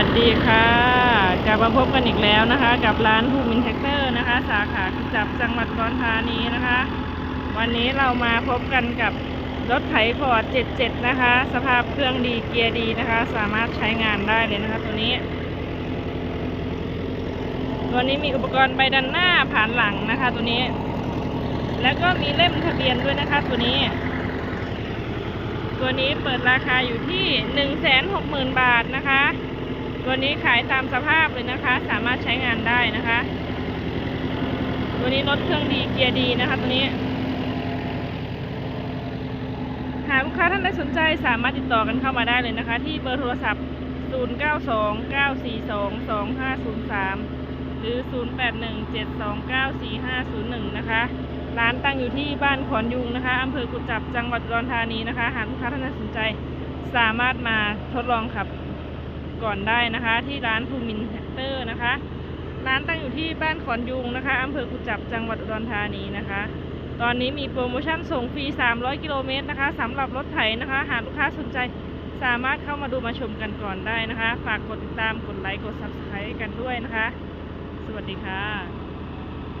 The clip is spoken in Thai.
วัสดีค่ะกลับมาพบกันอีกแล้วนะคะ กับร้านภูมินแท็กเตอร์นะคะ สาขาจับจังหวัดอุดรธานีนะคะ วันนี้เรามาพบกันกับรถไถฟอร์ด77 นะคะ สภาพเครื่องดีเกียร์ดีนะคะ สามารถใช้งานได้เลยนะคะตัวนี้ ตัวนี้มีอุปกรณ์ใบดันหน้าผ่านหลังนะคะ ตัวนี้ แล้วก็มีเล่มทะเบียนด้วยนะคะ ตัวนี้ตัวนี้เปิดราคาอยู่ที่ 160,000 บาทนะคะ ตัวนี้ขายตามสภาพเลยนะคะ สามารถใช้งานได้นะคะ ตัวนี้รถเครื่องดีเกียร์ดีนะคะ ตัวนี้ หากลูกค้าท่านใดสนใจสามารถติดต่อกันเข้ามาได้เลยนะคะ ที่เบอร์โทรศัพท์ 0929422503 หรือ 0817294501 นะคะ ร้านตั้งอยู่ที่บ้านขอนยุงนะคะอำเภอกุจจับจังหวัดอุดรธานีนะคะ หากลูกค้าท่านใดสนใจสามารถมาทดลองขับ ก่อนได้นะคะ ที่ร้านภูมินแท็กเตอร์นะคะ ร้านตั้งอยู่ที่บ้านขอนยุงนะคะอำเภอกุจจับจังหวัดอุดรธานีนะคะ ตอนนี้มีโปรโมชั่นส่งฟรี 300 กิโลเมตรนะคะสำหรับรถไถนะคะ หากลูกค้าสนใจสามารถเข้ามาดูมาชมกันก่อนได้นะคะ ฝากกดติดตามกดไลค์กด Subscribe กันด้วยนะคะ สวัสดีค่ะ